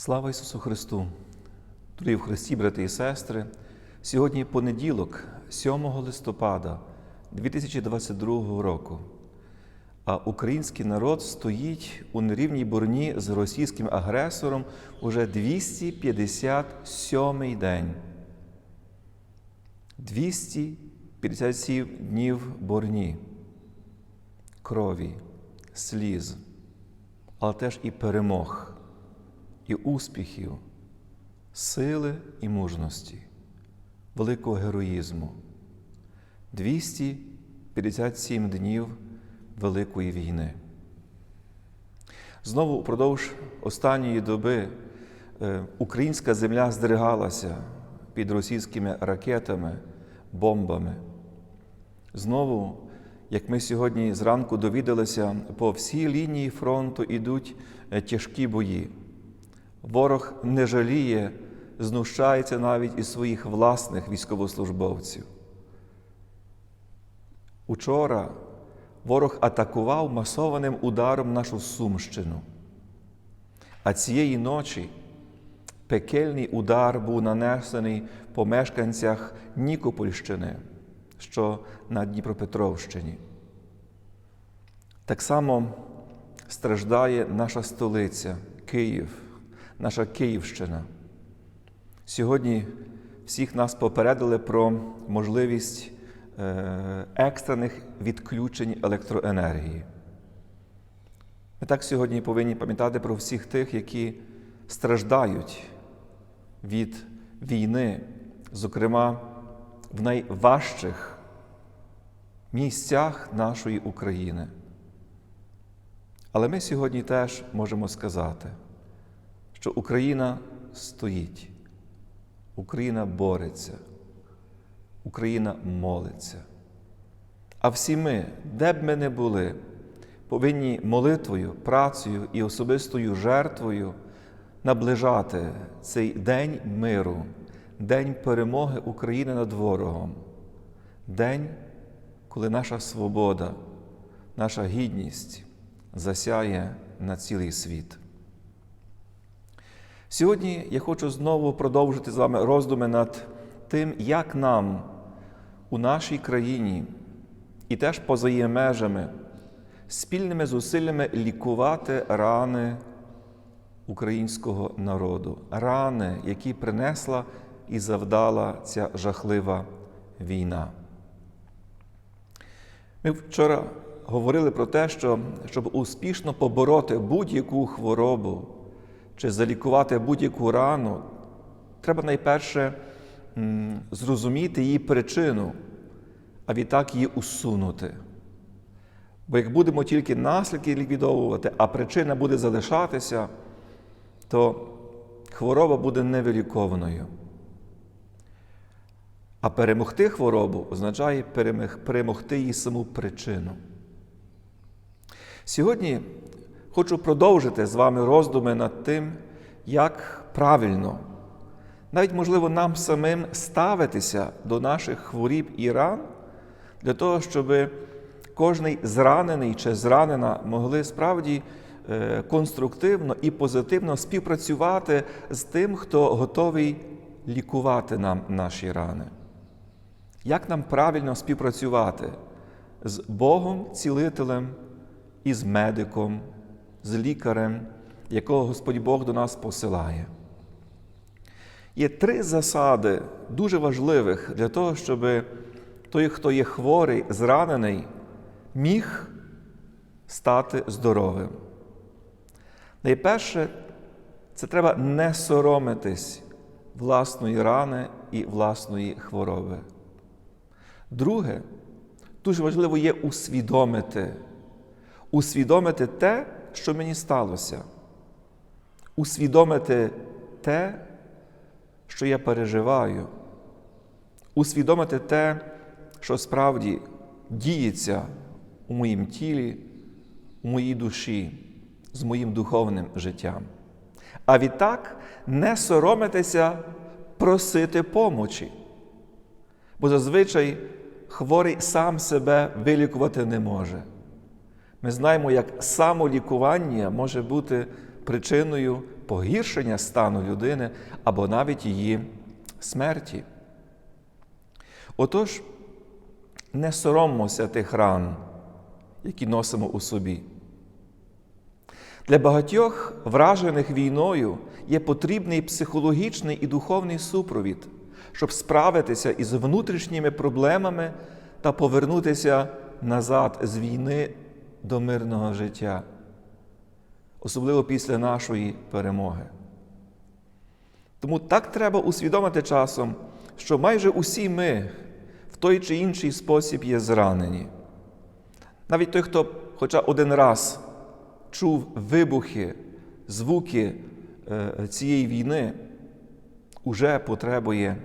Слава Ісусу Христу! Дорогі в Христі, брати і сестри, сьогодні понеділок, 7 листопада 2022 року, а український народ стоїть у нерівній борні з російським агресором уже 257 день. 257 днів борні, крові, сліз, але теж і перемог, і успіхів, сили і мужності, великого героїзму. 257 днів Великої війни. Знову упродовж останньої доби е, українська земля здригалася під російськими ракетами, бомбами. Знову, як ми сьогодні зранку довідалися, по всій лінії фронту йдуть е, тяжкі бої. Ворог не жаліє, знущається навіть із своїх власних військовослужбовців. Учора ворог атакував масованим ударом нашу Сумщину. А цієї ночі пекельний удар був нанесений по мешканцях Нікопольщини, що на Дніпропетровщині. Так само страждає наша столиця, Київ, наша Київщина. Сьогодні всіх нас попередили про можливість е, екстрених відключень електроенергії. Ми так сьогодні повинні пам'ятати про всіх тих, які страждають від війни, зокрема в найважчих місцях нашої України. Але ми сьогодні теж можемо сказати, що Україна стоїть, Україна бореться, Україна молиться. А всі ми, де б ми не були, повинні молитвою, працею і особистою жертвою наближати цей день миру, день перемоги України над ворогом, день, коли наша свобода, наша гідність засяє на цілий світ. Сьогодні я хочу знову продовжити з вами роздуми над тим, як нам у нашій країні і теж поза її межами спільними зусиллями лікувати рани українського народу, рани, які принесла і завдала ця жахлива війна. Ми вчора говорили про те, що щоб успішно побороти будь-яку хворобу чи залікувати будь-яку рану, треба найперше зрозуміти її причину, а відтак її усунути. Бо як будемо тільки наслідки ліквідовувати, а причина буде залишатися, то хвороба буде невилікованою. А перемогти хворобу означає перемогти її саму причину. Сьогодні хочу продовжити з вами роздуми над тим, як правильно, навіть, можливо, нам самим ставитися до наших хворіб і ран, для того, щоб кожний зранений чи зранена могли справді е, конструктивно і позитивно співпрацювати з тим, хто готовий лікувати нам наші рани. Як нам правильно співпрацювати з Богом, цілителем і з медиком, з лікарем, якого Господь Бог до нас посилає? Є три засади дуже важливих для того, щоб той, хто є хворий, зранений, міг стати здоровим. Найперше, це треба не соромитись власної рани і власної хвороби. Друге, дуже важливо є усвідомити, усвідомити те, що мені сталося, усвідомити те, що я переживаю, усвідомити те, що справді діється у моїм тілі, у моїй душі, з моїм духовним життям. А відтак не соромитися просити помочі. Бо зазвичай хворий сам себе вилікувати не може. Ми знаємо, як самолікування може бути причиною погіршення стану людини або навіть її смерті. Отож, не сороммося тих ран, які носимо у собі. Для багатьох вражених війною є потрібний психологічний і духовний супровід, щоб справитися із внутрішніми проблемами та повернутися назад з війни до мирного життя, особливо після нашої перемоги. Тому так треба усвідомити часом, що майже усі ми в той чи інший спосіб є зранені. Навіть той, хто хоча один раз чув вибухи, звуки е, цієї війни, уже потребує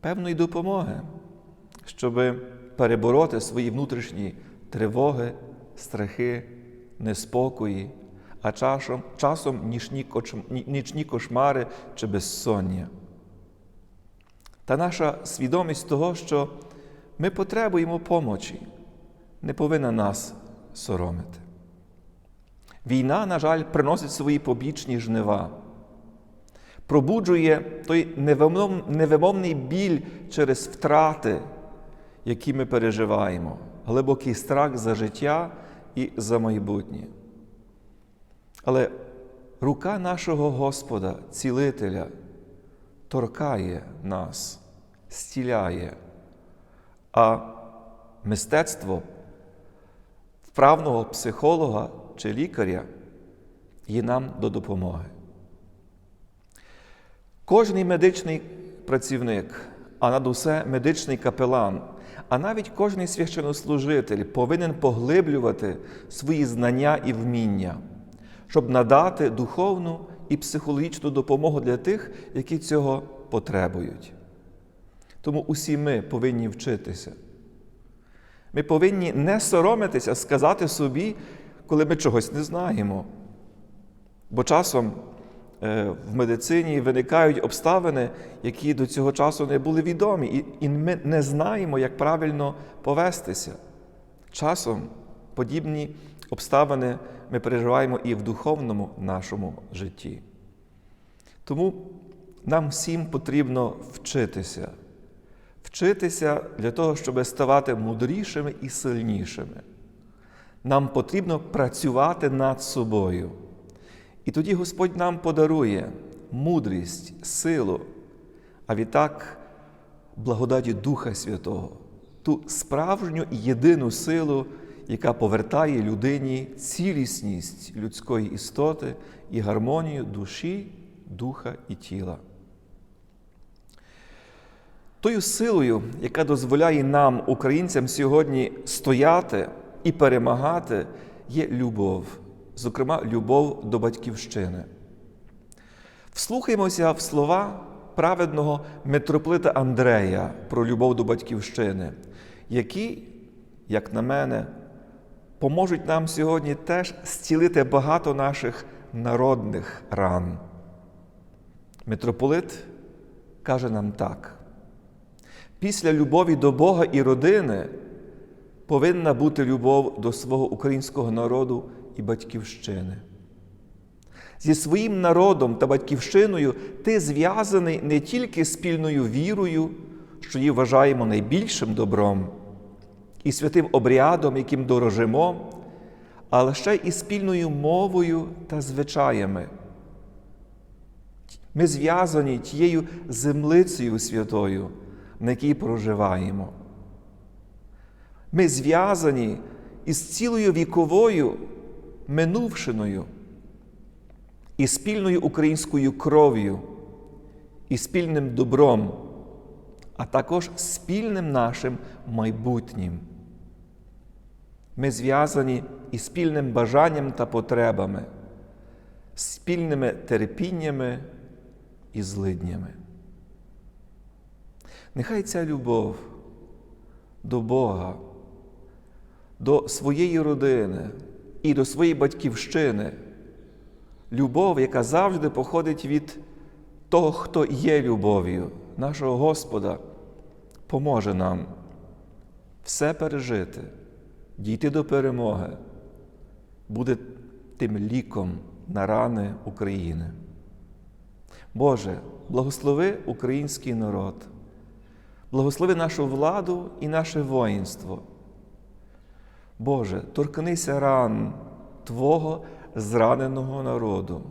певної допомоги, щоб перебороти свої внутрішні тривоги, страхи, неспокої, а часом, часом нічні, нічні кошмари чи безсоння. Та наша свідомість того, що ми потребуємо помочі, не повинна нас соромити. Війна, на жаль, приносить свої побічні жнива, пробуджує той невимовний біль через втрати, які ми переживаємо, глибокий страх за життя і за майбутнє. Але рука нашого Господа, цілителя, торкає нас, стіляє, а мистецтво вправного психолога чи лікаря є нам до допомоги. Кожний медичний працівник, а над усе медичний капелан, а навіть кожний священнослужитель повинен поглиблювати свої знання і вміння, щоб надати духовну і психологічну допомогу для тих, які цього потребують. Тому усі ми повинні вчитися. Ми повинні не соромитися сказати собі, коли ми чогось не знаємо. Бо часом в медицині виникають обставини, які до цього часу не були відомі, і ми не знаємо, як правильно повестися. Часом подібні обставини ми переживаємо і в духовному нашому житті. Тому нам всім потрібно вчитися, вчитися для того, щоб ставати мудрішими і сильнішими. Нам потрібно працювати над собою. І тоді Господь нам подарує мудрість, силу, а відтак благодаті Духа Святого, ту справжню і єдину силу, яка повертає людині цілісність людської істоти і гармонію душі, духа і тіла. Тою силою, яка дозволяє нам, українцям, сьогодні стояти і перемагати, є любов, зокрема, любов до батьківщини. Вслухаймося в слова праведного митрополита Андрея про любов до батьківщини, які, як на мене, поможуть нам сьогодні теж зцілити багато наших народних ран. Митрополит каже нам так: після любові до Бога і родини повинна бути любов до свого українського народу і батьківщини. Зі своїм народом та батьківщиною ти зв'язаний не тільки спільною вірою, що її вважаємо найбільшим добром, і святим обрядом, яким дорожимо, але ще і спільною мовою та звичаями. Ми зв'язані тією землицею святою, на якій проживаємо. Ми зв'язані із цілою віковою минувшиною, і спільною українською кров'ю, і спільним добром, а також спільним нашим майбутнім. Ми зв'язані із спільним бажанням та потребами, спільними терпіннями і злиднями. Нехай ця любов до Бога до своєї родини і до своєї батьківщини. Любов, яка завжди походить від того, хто є любов'ю, нашого Господа, поможе нам все пережити, дійти до перемоги, буде тим ліком на рани України. Боже, благослови український народ, благослови нашу владу і наше воїнство. Боже, торкнися ран Твого зраненого народу,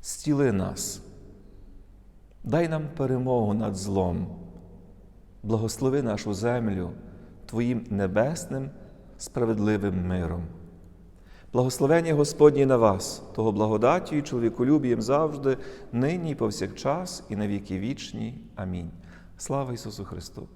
стіли нас, дай нам перемогу над злом, благослови нашу землю Твоїм небесним справедливим миром. Благословення Господнє на вас, того благодаттю і чоловіколюбієм завжди, нині і повсякчас, і на віки вічні. Амінь. Слава Ісусу Христу!